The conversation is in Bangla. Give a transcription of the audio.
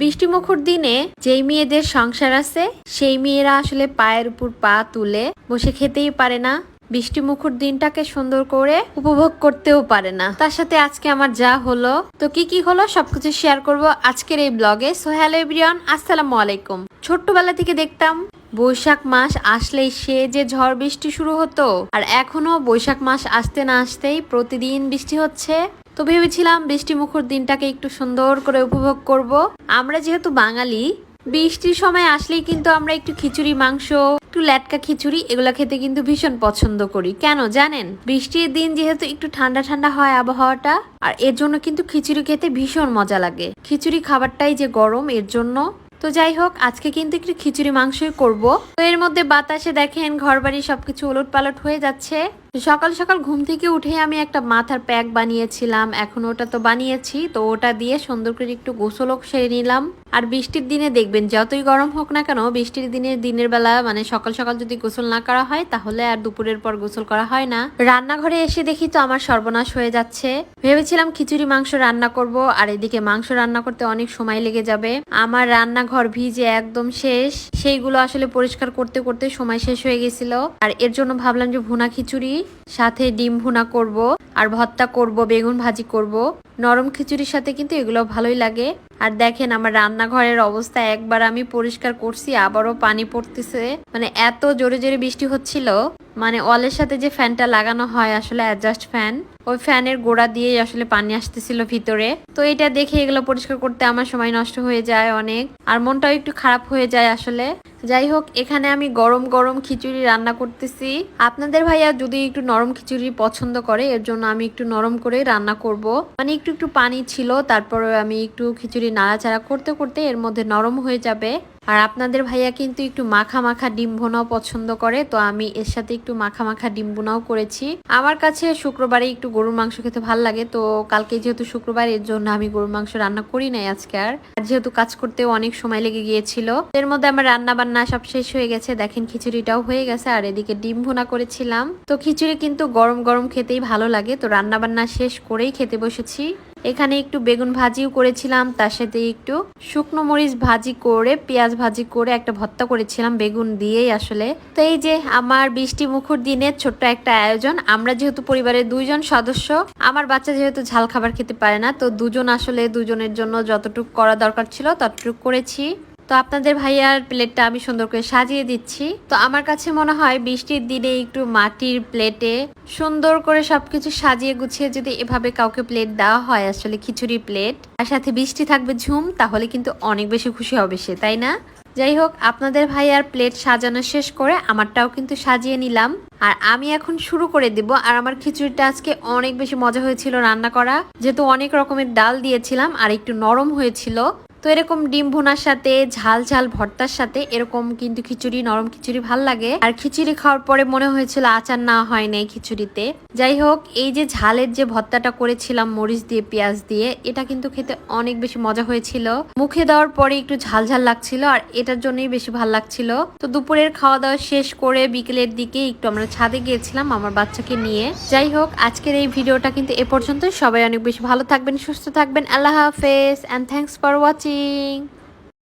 বৃষ্টিমুখর দিনে যেই মেয়েদের সংসার আছে, সেই মেয়েরা আসলে পায়ের উপর পা তুলে বসে খেতেই পারে না। বৃষ্টি মুখর দিনটাকে সুন্দর করে উপভোগ করতেও পারে না। তার সাথে আজকে আমার যা হলো, তো কি কি হলো সবকিছু শেয়ার করব আজকের এই ব্লগে সো হ্যালো এভরিওয়ান আসসালামু আলাইকুম। ছোট্টবেলা থেকে দেখতাম, বৈশাখ মাস আসলেই সে যে ঝড় বৃষ্টি শুরু হতো। আর এখনও বৈশাখ মাস আসতে না আসতেই প্রতিদিন বৃষ্টি হচ্ছে। তো ভেবেছিলাম বৃষ্টি মুখর দিনটাকে একটু সুন্দর করে উপভোগ করব। আমরা যেহেতু বাঙালি, বৃষ্টির সময় আসলেই কিন্তু আমরা একটু খিচুড়ি, মাংস, একটু ল্যাটকা খিচুড়ি, এগুলো খেতে কিন্তু ভীষণ পছন্দ করি। কেন জানেন? বৃষ্টির দিন যেহেতু একটু ঠান্ডা ঠান্ডা হয় আবহাওয়াটা, আর এর জন্য কিন্তু খিচুড়ি খেতে ভীষণ মজা লাগে। খিচুড়ি খাবারটাই যে গরম, এর জন্য। তো যাই হোক, আজকে কিন্তু একটু খিচুড়ি, মাংসই করব। তো এর মধ্যে বাতাসে দেখেন ঘর বাড়ি সবকিছু উলট পালট হয়ে যাচ্ছে। সকাল সকাল ঘুম থেকে উঠে আমি একটা মাথার প্যাক বানিয়েছিলাম। এখন ওটা তো বানিয়েছি, তো ওটা দিয়ে সুন্দর করে একটু গোসলও সেরে নিলাম। আর বৃষ্টির দিনে দেখবেন, যতই গরম হোক না কেন, বৃষ্টির দিনে, দিনের বেলা মানে সকাল সকাল যদি গোসল না করা হয়, তাহলে আর দুপুরের পর গোসল করা হয় না। রান্নাঘরে এসে দেখি তো আমার সর্বনাশ হয়ে যাচ্ছে। ভেবেছিলাম খিচুড়ি, মাংস রান্না করব, আর এদিকে মাংস রান্না করতে অনেক সময় লেগে যাবে। আমার রান্নাঘর ভিজে একদম শেষ। সেইগুলো আসলে পরিষ্কার করতে করতে সময় শেষ হয়ে গেছিল। আর এর জন্য ভাবলাম যে ভুনা খিচুড়ি। সাথে ডিম ভুনা করব আর ভর্তা করব বেগুন ভাজি করব। নরম খিচুড়ির সাথে কিন্তু এগুলো ভালোই লাগে। আর দেখেন আমার রান্নাঘরের অবস্থা, একবার আমি পরিষ্কার করছি, আবারও পানি পড়তেছে। মানে এত জোরে জোরে বৃষ্টি হচ্ছিল। মানে ওয়ালের সাথে যে ফ্যানটা লাগানো হয়, আসলে অ্যাডজাস্ট ফ্যান ওই ফ্যানের গোড়া দিয়েই আসলে পানি আসতেছিল ভিতরে। তো এটা দেখে এগুলো পরিষ্কার করতে আমার সময় নষ্ট হয়ে যায় অনেক। আর মনটাও একটু খারাপ হয়ে যায় আসলে। যাই হোক, এখানে আমি গরম গরম খিচুড়ি রান্না করতেছি। আপনাদের ভাইয়া যদি একটু নরম খিচুড়ি পছন্দ করে, এর জন্য আমি একটু নরম করে রান্না করব। মানে একটু একটু পানি ছিল, তারপরে আমি একটু খিচুড়ি নাড়াচাড়া করতে করতে এর মধ্যে নরম হয়ে যাবে। আর আপনাদের ভাইয়া কিন্তু একটু মাখা মাখা ডিম ভোনাও পছন্দ করে, তো আমি এর সাথে একটু মাখা মাখা ডিম ভোনাও করেছি। আমার কাছে শুক্রবারে একটু গরুর মাংস খেতে ভালো লাগে, তো কালকে যেহেতু শুক্রবার, এর জন্য আমি গরুর মাংস রান্না করি নাই আজকে আর। যেহেতু কাজ করতেও অনেক সময় লেগে গিয়েছিল, এর মধ্যে আমার রান্না বান্না সব শেষ হয়ে গেছে, দেখেন খিচুড়িটাও হয়ে গেছে, আর এদিকে ডিম ভুনা করেছিলাম। তো খিচুড়ি কিন্তু গরম গরম খেতেই ভালো লাগে, তো রান্না বান্না শেষ করেই খেতে বসেছি। এখানে একটু বেগুন ভাজিও করেছিলাম, তার সাথে একটু শুকনো মরিচ ভাজি করে, পেঁয়াজ ভাজি করে একটা ভর্তা করেছিলাম বেগুন দিয়েই আসলে। তো এই যে আমার বৃষ্টি মুখর দিনের ছোট্ট একটা আয়োজন, আমরা যেহেতু পরিবারের দুইজন সদস্য, আমার বাচ্চা যেহেতু ঝাল খাবার খেতে পারে না, তো দুজন আসলে দুজনের জন্য যতটুকু করা দরকার ছিল ততটুকু করেছি। তো আপনাদের ভাইয়ার প্লেটটা আমি সুন্দর করে সাজিয়ে দিচ্ছি। তো আমার কাছে মনে হয় বৃষ্টির দিনে একটু মাটির প্লেটে সুন্দর করে সবকিছু সাজিয়ে গুছিয়ে যদি এভাবে কাউকে প্লেট দেওয়া হয়, আসলে খিচুড়ি প্লেট আর সাথে বৃষ্টি থাকবে ঝুম, তাহলে কিন্তু অনেক বেশি খুশি হবে সে, তাই না? যাই হোক, আপনাদের ভাইয়ার প্লেট সাজানো শেষ করে আমারটাও কিন্তু সাজিয়ে নিলাম। আর আমি এখন শুরু করে দিব, আর আমার খিচুড়িটা আজকে অনেক বেশি মজা হয়েছিল রান্না করা। যেহেতু অনেক রকমের ডাল দিয়েছিলাম, আর একটু নরম হয়েছিল তো এরকম ডিম ভুনার সাথে, ঝাল ঝাল ভর্তার সাথে এরকম কিন্তু খিচুড়ি, নরম খিচুড়ি ভালো লাগে। আর খিচুড়ি খাওয়ার পরে মনে হয়েছিল আচার না হয় নাই খিচুড়িতে। যাই হোক, এই যে ঝালের যে ভর্তাটা করেছিলাম, মরিচ দিয়ে, পেঁয়াজ দিয়ে, এটা কিন্তু খেতে অনেক বেশি মজা হয়েছিল। মুখে দেওয়ার পরে একটু ঝাল ঝাল লাগছিল আর এটার জন্যই বেশি ভালো লাগছিল। তো দুপুরের খাওয়া দাওয়া শেষ করে বিকেলের দিকে একটু আমরা ছাদে গিয়েছিলাম আমার বাচ্চাকে নিয়ে। যাই হোক, আজকের এই ভিডিওটা কিন্তু এ পর্যন্ত সবাই অনেক বেশি ভালো থাকবেন, সুস্থ থাকবেন। আল্লাহ হাফেজ and thanks for watching watching.